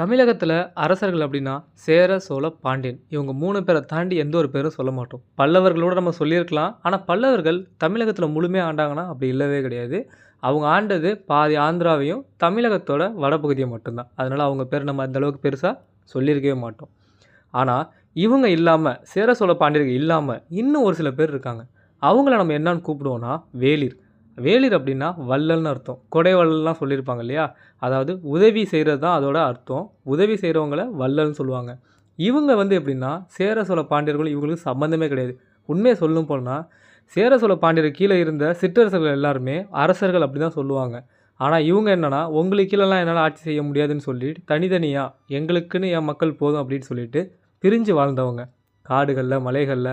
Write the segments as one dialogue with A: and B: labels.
A: தமிழகத்தில் அரசர்கள் அப்படின்னா சேர சோழ பாண்டியன். இவங்க மூணு பேரை தாண்டி எந்த ஒரு பேரும் சொல்ல மாட்டோம். பல்லவர்களோடு நம்ம சொல்லியிருக்கலாம். ஆனால் பல்லவர்கள் தமிழகத்தில் முழுமையாக ஆண்டாங்கன்னா அப்படி இல்லவே கிடையாது. அவங்க ஆண்டது பாதி ஆந்திராவையும் தமிழகத்தோட வடபகுதியை மட்டும்தான். அதனால் அவங்க பேர் நம்ம அந்தளவுக்கு பெருசாக சொல்லியிருக்கவே மாட்டோம். ஆனால் இவங்க இல்லாமல் சேர சோழ பாண்டியர்கள் இல்லாமல் இன்னும் ஒரு சில பேர் இருக்காங்க. அவங்கள நம்ம என்னன்னு கூப்பிடுவோன்னா வேலிர் வேளிர் அப்படின்னா வள்ளல்னு அர்த்தம். கொடை வள்ளல்லாம் சொல்லியிருப்பாங்க இல்லையா? அதாவது உதவி செய்கிறது தான் அதோட அர்த்தம். உதவி செய்கிறவங்கள வள்ளல்னு சொல்லுவாங்க. இவங்க வந்து எப்படின்னா சேர சோழ பாண்டியர்கள் இவங்களுக்கு சம்மந்தமே கிடையாது. உண்மையை சொல்லும் போனால் சேர சோழ பாண்டியர் கீழே இருந்த சிற்றரசர்கள் எல்லாருமே அரசர்கள் அப்படி தான் சொல்லுவாங்க. ஆனால் இவங்க என்னன்னா உங்களுக்கு கீழெல்லாம் என்னால் ஆட்சி செய்ய முடியாதுன்னு சொல்லி தனித்தனியாக எங்களுக்குன்னு என் மக்கள் போதும் அப்படின்னு சொல்லிட்டு பிரிஞ்சு வாழ்ந்தவங்க. காடுகளில் மலைகளில்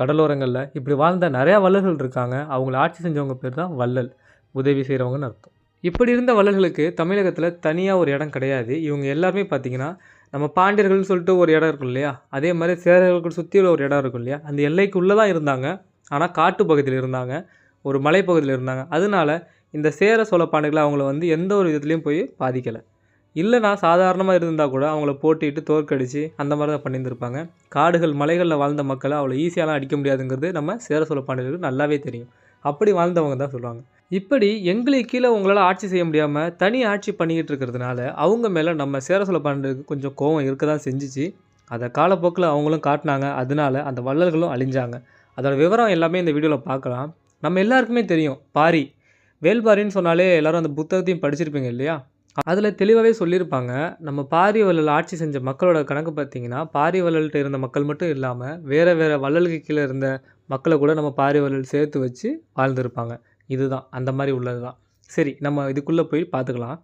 A: கடலோரங்களில் இப்படி வாழ்ந்த நிறையா வள்ளல்கள் இருக்காங்க. அவங்கள ஆட்சி செஞ்சவங்க பேர் தான் வள்ளல். உதவி செய்கிறவங்கன்னு அர்த்தம். இப்படி இருந்த வள்ளல்களுக்கு தமிழகத்தில் தனியாக ஒரு இடம் கிடையாது. இவங்க எல்லாருமே பார்த்தீங்கன்னா நம்ம பாண்டியர்கள்னு சொல்லிட்டு ஒரு இடம் இருக்கும் இல்லையா? அதே மாதிரி சேரர்களுக்கு சுற்றி ஒரு இடம் இருக்கும் இல்லையா? அந்த எல்லைக்குள்ளே தான் இருந்தாங்க. ஆனால் காட்டு பகுதியில் இருந்தாங்க. ஒரு மலைப்பகுதியில் இருந்தாங்க. அதனால இந்த சேர சோழ பாண்டியர்கள் அவங்கள வந்து எந்த ஒரு விதத்துலேயும் போய் பாதிக்கலை. இல்லைனா சாதாரணமாக இருந்தால் கூட அவங்கள போட்டிட்டு தோற்கடிச்சு அந்த மாதிரி தான் பண்ணியிருந்திருப்பாங்க. காடுகள் மலைகளில் வாழ்ந்த மக்களை அவ்வளோ ஈஸியாலாம் அடிக்க முடியாதுங்கிறது நம்ம சேர சோழ பாண்டியர்களுக்கு நல்லாவே தெரியும். அப்படி வாழ்ந்தவங்க தான் சொல்லுவாங்க. இப்படி எங்களுக்கு கீழே உங்களால் ஆட்சி செய்ய முடியாமல் தனி ஆட்சி பண்ணிக்கிட்டு இருக்கிறதுனால அவங்க மேலே நம்ம சேர சோழ பாண்டியருக்கு கொஞ்சம் கோவம் இருக்க தான் செஞ்சிச்சு. அதை காலப்போக்கில் அவங்களும் காட்டினாங்க. அதனால அந்த வள்ளல்களும் அழிஞ்சாங்க. அதோட விவரம் எல்லாமே இந்த வீடியோவில் பார்க்கலாம். நம்ம எல்லாருக்குமே தெரியும். பாரி வேல்பாரின்னு சொன்னாலே எல்லோரும் அந்த புத்தகத்தையும் படிச்சிருப்பீங்க இல்லையா? அதில் தெளிவாகவே சொல்லியிருப்பாங்க. நம்ம பாரி வள்ளல் ஆட்சி செஞ்ச மக்களோட கணக்கு பார்த்தீங்கன்னா பாரி வள்ளல்கிட்ட இருந்த மக்கள் மட்டும் இல்லாமல் வேறு வேறு வள்ளலுக்கு கீழே இருந்த மக்களை கூட நம்ம பாரி வள்ளல் சேர்த்து வச்சு வாழ்ந்துருப்பாங்க. இதுதான். அந்த மாதிரி உள்ளது தான் சரி நம்ம இதுக்குள்ளே போய் பார்த்துக்கலாம்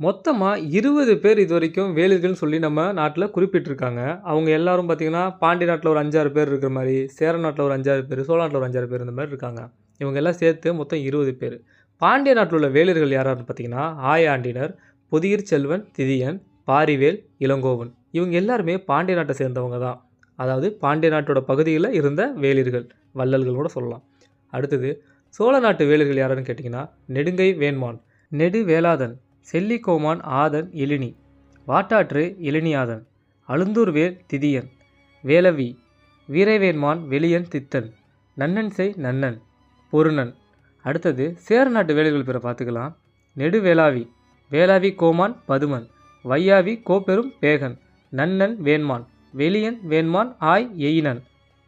A: மொத்தமாக இருபது பேர் இது வரைக்கும் வேலிர்கள்னு சொல்லி நம்ம நாட்டில் குறிப்பிட்டிருக்காங்க. அவங்க எல்லாரும் பார்த்திங்கன்னா பாண்டி நாட்டில் ஒரு அஞ்சாறு பேர் இருக்கிற மாதிரி சேர நாட்டில் ஒரு அஞ்சாறு பேர் சோழ நாட்டில் ஒரு அஞ்சாறு பேர் இந்த மாதிரி இருக்காங்க. இவங்க எல்லாம் சேர்த்து மொத்தம் இருபது பேர். பாண்டிய நாட்டில் உள்ள வேலர்கள் யாராருன்னு பார்த்தீங்கன்னா ஆயாண்டினர் புதியிர் செல்வன் திதியன் பாரிவேல் இளங்கோவன். இவங்க எல்லாருமே பாண்டிய நாட்டை சேர்ந்தவங்க தான். அதாவது பாண்டிய நாட்டோட பகுதியில் இருந்த வேலிர்கள் வள்ளல்கள் கூட சொல்லலாம். அடுத்தது சோழ நாட்டு வேலிர்கள் யாருன்னு கேட்டிங்கன்னா நெடுங்கை வேண்மான் நெடு வேலாதன் செல்லிக்கோமான் ஆதன் எழினி வாட்டாற்று எழினியாதன் அழுந்தூர்வேல் திதியன் வேலவி வீரவேன்மான் வெளியன் தித்தன் நன்னன் செய் நன்னன் பொருணன். அடுத்தது சேர நாட்டு வேலைகள் பிற பார்த்துக்கலாம். நெடுவேளாவி வேளாவி கோமான் பதுமன். வையாவி கோப்பெரும் பேகன். நன்னன் வேண்மான். வெளியன் வேண்மான் ஆய் எயினன்.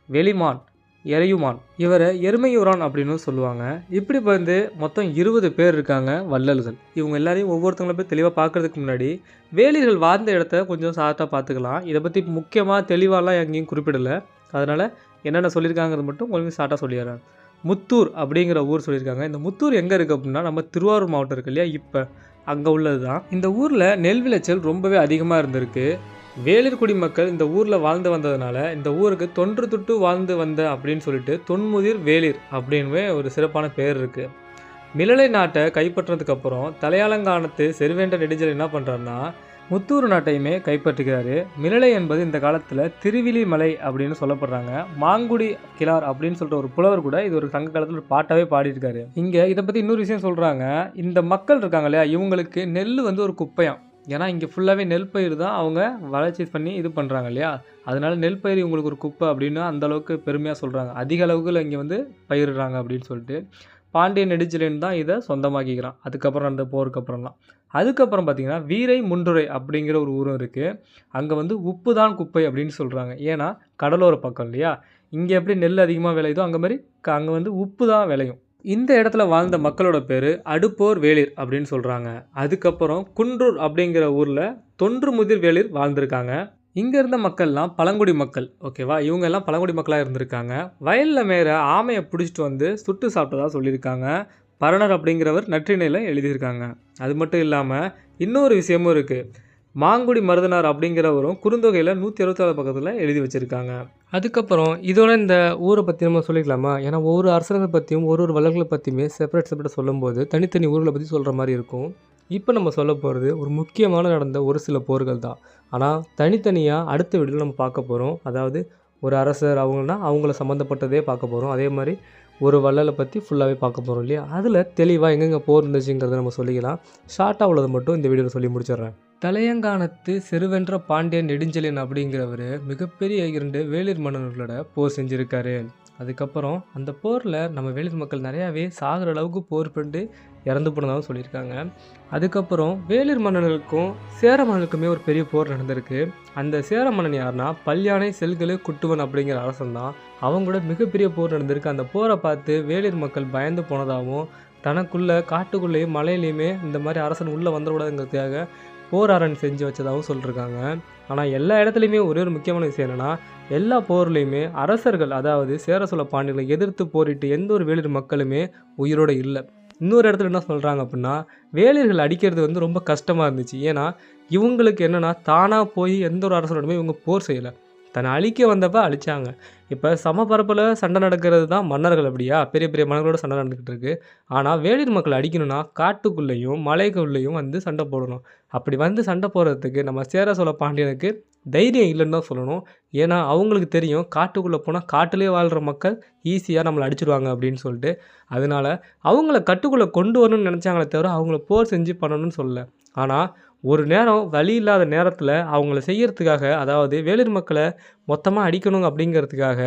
A: வெளிமான் எறையுமான். இவரை எருமையூரான் அப்படின்னு சொல்லுவாங்க. இப்படி வந்து மொத்தம் இருபது பேர் இருக்காங்க வள்ளல்கள். இவங்க எல்லாரையும் ஒவ்வொருத்தவங்களை போய் தெளிவாக பார்க்குறதுக்கு முன்னாடி வேலிகள் வாழ்ந்த இடத்த கொஞ்சம் சார்ட்டாக பார்த்துக்கலாம். இதை பற்றி முக்கியமாக தெளிவாலாம் எங்கேயும் குறிப்பிடலை. அதனால் என்னென்ன சொல்லியிருக்காங்கிறது மட்டும் கொஞ்சம் ஷார்ட்டாக சொல்லிடுறேன். முத்தூர் அப்படிங்கிற ஊர் சொல்லியிருக்காங்க. இந்த முத்தூர் எங்கே இருக்குது அப்படின்னா நம்ம திருவாரூர் மாவட்டம் இருக்கு இல்லையா? இப்போ அங்கே உள்ளது தான் இந்த ஊரில் நெல் விளைச்சல் ரொம்பவே அதிகமாக இருந்திருக்கு. வேளிர் குடிமக்கள் இந்த ஊரில் வாழ்ந்து வந்ததுனால இந்த ஊருக்கு தொன்று தொட்டு வாழ்ந்து வந்த அப்படின்னு சொல்லிட்டு தொன்முதிர் வேளிர் அப்படின்னு ஒரு சிறப்பான பேர் இருக்குது மிளலை நாட்டை கைப்பற்றினதுக்கப்புறம் தலையாலங்கானத்து செருவேண்ட நெடுஞ்சல் என்ன பண்ணுறாருன்னா முத்தூர் நாட்டையுமே கைப்பற்றுகிறாரு. மிளலை என்பது இந்த காலத்தில் திருவிழிமலை அப்படின்னு சொல்லப்படுறாங்க. மாங்குடி கிளார் அப்படின்னு சொல்கிற ஒரு புலவர் கூட இது ஒரு சங்க காலத்தில் ஒரு பாட்டாவே பாடியிருக்காரு. இங்கே இதை பற்றி இன்னொரு விஷயம் சொல்கிறாங்க இந்த மக்கள் இருக்காங்க இல்லையா இவங்களுக்கு நெல் வந்து ஒரு குப்பையம். ஏன்னா இங்கே ஃபுல்லாகவே நெல் பயிர் தான் அவங்க வளர்ச்சி பண்ணி இது பண்ணுறாங்க இல்லையா. அதனால நெல் பயிர் இவங்களுக்கு ஒரு குப்பை அப்படின்னு அந்த அளவுக்கு பெருமையாக சொல்கிறாங்க அதிக அளவுக்கு இங்கே வந்து பயிரிடுறாங்க அப்படின்னு சொல்லிட்டு. பாண்டிய நெடுஞ்செழியன் தான் இதை சொந்தமாக்கிக்கிறான். அதுக்கப்புறம் அந்த போருக்கு அப்புறம்லாம். அதுக்கப்புறம் பார்த்தீங்கன்னா வீரை முன்றுரை அப்படிங்கிற ஒரு ஊரும் இருக்குது அங்கே வந்து உப்பு தான் குப்பை அப்படின்னு சொல்கிறாங்க ஏன்னா கடலோர பக்கம் இல்லையா? இங்கே எப்படி நெல் அதிகமாக விளையுதோ அங்கே மாதிரி அங்கே வந்து உப்பு தான் விளையும். இந்த இடத்துல வாழ்ந்த மக்களோட பேர் அடுப்போர் வேளிர் அப்படின்னு சொல்கிறாங்க அதுக்கப்புறம் குன்றூர் அப்படிங்கிற ஊரில் தொன்று முதிர் வேளிர் வாழ்ந்திருக்காங்க. இங்கே இருந்த மக்கள்லாம் பழங்குடி மக்கள் ஓகேவா? இவங்க எல்லாம் பழங்குடி மக்களாக இருந்திருக்காங்க. வயலில் மேற ஆமையை பிடிச்சிட்டு வந்து சுட்டு சாப்பிட்டதா சொல்லியிருக்காங்க. பரணர் அப்படிங்கிறவர் நற்றிணையில் எழுதியிருக்காங்க. அது மட்டும் இல்லாமல் இன்னொரு விஷயமும் இருக்குது மாங்குடி மருதனார் அப்படிங்கிறவரும் குறுந்தொகையில் நூற்றி அறுபத்தாறு பக்கத்தில் எழுதி வச்சுருக்காங்க. அதுக்கப்புறம் இதோட இந்த ஊரை பற்றி நம்ம சொல்லிக்கலாமா? ஏன்னா ஒவ்வொரு அரசர்களை பற்றியும் ஒரு ஒரு வள்ளல்களை பற்றியுமே செப்பரேட் செப்பரேட் சொல்லும்போது தனித்தனி ஊர்களை பற்றி சொல்கிற மாதிரி இருக்கும். இப்போ நம்ம சொல்ல போகிறது ஒரு முக்கியமான நடந்த ஒரு சில போர்கள் தான். ஆனால் தனித்தனியாக அடுத்த வீடியோவில் நம்ம பார்க்க போகிறோம். அதாவது ஒரு அரசர் அவங்கன்னா அவங்கள சம்மந்தப்பட்டதே பார்க்க போகிறோம். அதே மாதிரி ஒரு வள்ளலை பற்றி ஃபுல்லாகவே பார்க்க போகிறோம் இல்லையா? அதில் தெளிவாக எங்கெங்கே போர் இருந்துச்சுங்கிறத நம்ம சொல்லிக்கலாம். ஷார்ட்டாக உள்ளதை மட்டும் இந்த வீடியோவில் சொல்லி முடிச்சிடுறேன். தலையங்கானத்து செருவென்ற பாண்டியன் நெடுஞ்செழியன் அப்படிங்கிறவர் மிகப்பெரிய இரண்டு வேளிர் மன்னர்களோட போர் செஞ்சுருக்காரு. அதுக்கப்புறம் அந்த போரில் நம்ம வேளிர் மக்கள் நிறையாவே சாகிற அளவுக்கு போர் பண்ணி இறந்து போனதாகவும் சொல்லியிருக்காங்க. அதுக்கப்புறம் வேலூர் மன்னனுக்கும் சேர மன்னனுக்குமே ஒரு பெரிய போர் நடந்திருக்கு. அந்த சேர மன்னன் யாருன்னா பல்யானை செல்களு குட்டுவன் அப்படிங்கிற அரசன் தான் அவங்க கூட மிகப்பெரிய போர் நடந்திருக்கு. அந்த போரை பார்த்து வேலூர் மக்கள் பயந்து போனதாகவும் தனக்குள்ளே காட்டுக்குள்ளேயும் மலையிலையுமே இந்த மாதிரி அரசன் உள்ளே வந்துடக்கூடாதுங்கிறதுக்காக போராரன் செஞ்சு வச்சதாகவும் சொல்லியிருக்காங்க ஆனால் எல்லா இடத்துலையுமே ஒரே ஒரு முக்கியமான விஷயம் என்னென்னா எல்லா போர்லேயுமே அரசர்கள் அதாவது சேர சோழ பாண்டியர்களை எதிர்த்து போரிட்டு எந்த ஒரு வேலூர் மக்களுமே உயிரோடு இல்லை. இன்னொரு இடத்துல என்ன சொல்கிறாங்க அப்படின்னா வேலையர்கள் அடிக்கிறது வந்து ரொம்ப கஷ்டமாக இருந்துச்சு. ஏன்னா இவங்களுக்கு என்னென்னா தானாக போய் எந்த ஒரு அரசனோடுமே இவங்க போர் செய்யலை. தன்னை அழிக்க வந்தப்போ அழிச்சாங்க. இப்போ சமபரப்பில் சண்டை நடக்கிறது தான் மன்னர்கள் அப்படியா? பெரிய பெரிய மன்னர்களோட சண்டை நடந்துக்கிட்டு இருக்கு. ஆனால் வேளிர் மக்கள் அடிக்கணும்னா காட்டுக்குள்ளேயும் மலைக்குள்ளேயும் வந்து சண்டை போடணும். அப்படி வந்து சண்டை போடுறதுக்கு நம்ம சேர சோழ பாண்டியனுக்கு தைரியம் இல்லைன்னு தான் சொல்லணும். ஏன்னா அவங்களுக்கு தெரியும் காட்டுக்குள்ளே போனால் காட்டிலே வாழ்கிற மக்கள் ஈஸியாக நம்மளை அடிச்சிடுவாங்க அப்படின்னு சொல்லிட்டு. அதனால அவங்கள கட்டுக்குள்ளே கொண்டு வரணும்னு நினச்சாங்களே தவிர அவங்கள போர் செஞ்சு பண்ணணும்னு சொல்லலை. ஆனால் ஒரு நேரம் வழி இல்லாத நேரத்தில் அவங்கள செய்கிறதுக்காக அதாவது வேளிர் மக்களை மொத்தமாக அடிக்கணும் அப்படிங்கிறதுக்காக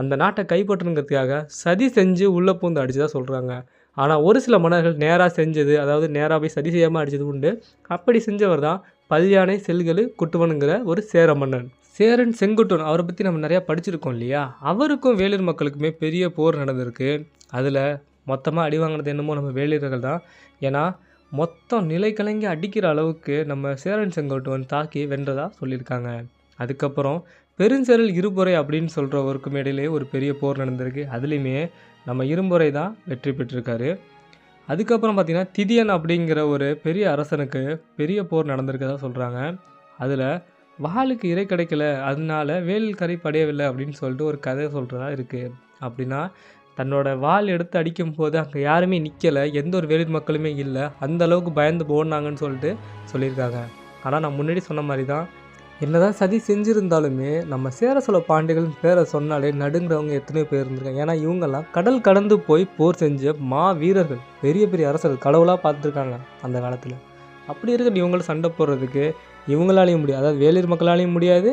A: அந்த நாட்டை கைப்பற்றணுங்கிறதுக்காக சதி செஞ்சு உள்ளே பூந்து அடிச்சதா சொல்கிறாங்க ஆனால் ஒரு சில மன்னர்கள் நேராக செஞ்சது அதாவது நேராக போய் சதி செய்யாமல் அடித்தது உண்டு. அப்படி செஞ்சவர் தான் பல்யானை செல்களு குட்டுவனுங்கிற ஒரு சேர மன்னன். சேரன் செங்குட்டன் அவரை பற்றி நம்ம நிறையா படிச்சிருக்கோம் இல்லையா? அவருக்கும் வேலூர் மக்களுக்குமே பெரிய போர் நடந்திருக்கு. அதில் மொத்தமாக அடி வாங்கினது என்னமோ நம்ம வேலூர்கள் தான். ஏன்னா மொத்தம் நிலை கலங்கி அடிக்கிற அளவுக்கு நம்ம சேரன் செங்கோட்டுவன் தாக்கி வென்றதாக சொல்லியிருக்காங்க. அதுக்கப்புறம் பெருஞ்செரல் இருபுறை அப்படின்னு சொல்கிறவருக்கும் இடையிலே ஒரு பெரிய போர் நடந்திருக்கு. அதுலேயுமே நம்ம இரும்புறை தான் வெற்றி பெற்றிருக்காரு. அதுக்கப்புறம் பார்த்திங்கன்னா திதியன் அப்படிங்கிற ஒரு பெரிய அரசனுக்கு பெரிய போர் நடந்திருக்கதா சொல்கிறாங்க அதில் வாளுக்கு இறை கிடைக்கல அதனால வேலில் கரை படையவில்லை அப்படின்னு சொல்லிட்டு ஒரு கதை சொல்கிறதா இருக்குது அப்படின்னா தன்னோட வால் எடுத்து அடிக்கும் போது அங்கே யாருமே நிற்கலை எந்த ஒரு வேலிர் மக்களுமே இல்லை. அந்த அளவுக்கு பயந்து போனாங்கன்னு சொல்லிட்டு சொல்லியிருக்காங்க. ஆனால் நான் முன்னாடி சொன்ன மாதிரி தான் என்னதான் சதி செஞ்சுருந்தாலுமே நம்ம சேர சோழ பாண்டியர்கள் பேரை சொன்னாலே நடுங்கிறவங்க எத்தனையோ பேர் இருந்திருக்காங்க. ஏன்னா இவங்கெல்லாம் கடல் கடந்து போய் போர் செஞ்ச மா வீரர்கள் பெரிய பெரிய அரசர்கள் கடவுளாக பார்த்துருக்காங்க அந்த காலத்தில். அப்படி இருக்கிற இவங்களை சண்டை போடுறதுக்கு இவங்களாலையும் முடியாது. அதாவது வேலூர் மக்களாலையும் முடியாது.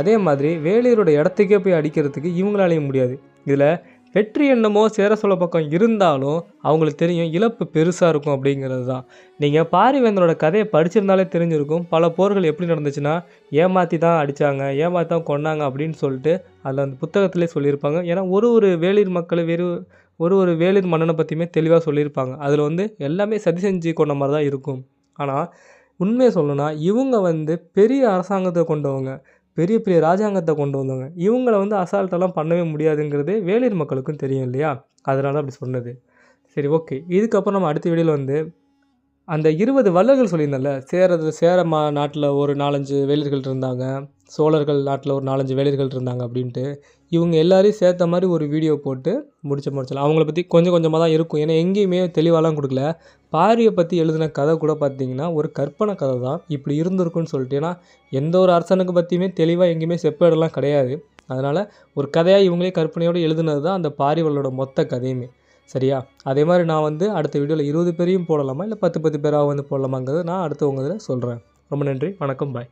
A: அதே மாதிரி வேளியரோட இடத்துக்கே போய் அடிக்கிறதுக்கு இவங்களாலையும் முடியாது. இதில் வெற்றி என்னமோ சேர சொல்ல பக்கம் இருந்தாலும் அவங்களுக்கு தெரியும் இழப்பு பெருசாக இருக்கும் அப்படிங்கிறது தான். நீங்கள் பாரிவேந்தரோட கதையை படிச்சிருந்தாலே தெரிஞ்சிருக்கும். பல போர்கள் எப்படி நடந்துச்சுன்னா ஏமாற்றி தான் அடித்தாங்க ஏமாற்றி தான் கொண்டாங்க அப்படின்னு சொல்லிட்டு அதில் அந்த புத்தகத்திலே சொல்லியிருப்பாங்க. ஏன்னா ஒரு ஒரு வேளிர் மக்களை வெறு ஒரு ஒரு வேளிர் மன்னனை பற்றியுமே தெளிவாக சொல்லியிருப்பாங்க. அதில் வந்து எல்லாமே சதி செஞ்சு கொண்ட மாதிரி தான் இருக்கும். ஆனால் உண்மையை சொல்லணும்னா இவங்க வந்து பெரிய அரசாங்கத்தை கொண்டவங்க. பெரிய பெரிய ராஜாங்கத்தை கொண்டு வந்தவங்க. இவங்கள வந்து அசால்ட்டெல்லாம் பண்ணவே முடியாதுங்கிறது வேலூர் மக்களுக்கும் தெரியும் இல்லையா? அதனால அப்படி சொன்னது. சரி ஓகே இதுக்கப்புறம் நம்ம அடுத்த வீடியோவில் வந்து அந்த இருபது வள்ளல்கள் சொல்லியிருந்தேன்ல? சேரது சேர மா நாட்டில் ஒரு நாலஞ்சு வேளிர்கள் இருந்தாங்க. சோழர்கள் நாட்டில் ஒரு நாலஞ்சு வேளிர்கள் இருந்தாங்க அப்படின்ட்டு. இவங்க எல்லாரையும் சேர்த்த மாதிரி ஒரு வீடியோ போட்டு முடிச்ச முடிச்சலாம். அவங்கள பற்றி கொஞ்சம் கொஞ்சமாக தான் இருக்கும். ஏன்னா எங்கேயுமே தெளிவாலாம் கொடுக்கல. பாரியை பற்றி எழுதின கதை கூட பார்த்தீங்கன்னா ஒரு கற்பனை கதை தான் இப்படி இருந்திருக்குன்னு சொல்லிட்டு. ஏன்னா எந்த ஒரு அரசனுக்கு பற்றியுமே தெளிவாக எங்கேயுமே செப்பேடெல்லாம் கிடையாது. அதனால் ஒரு கதையாக இவங்களே கற்பனையோடு எழுதுனது தான் அந்த பாரிவளோட மொத்த கதையுமே. சரியா? அதே மாதிரி நான் வந்து அடுத்த வீடியோவில் இருபது பேரையும் போடலாமா? இல்லை பத்து பத்து பேராக வந்து போடலாமாங்கிறது நான் அடுத்த உங்கள் இதில் சொல்கிறேன் ரொம்ப நன்றி. வணக்கம். பாய்.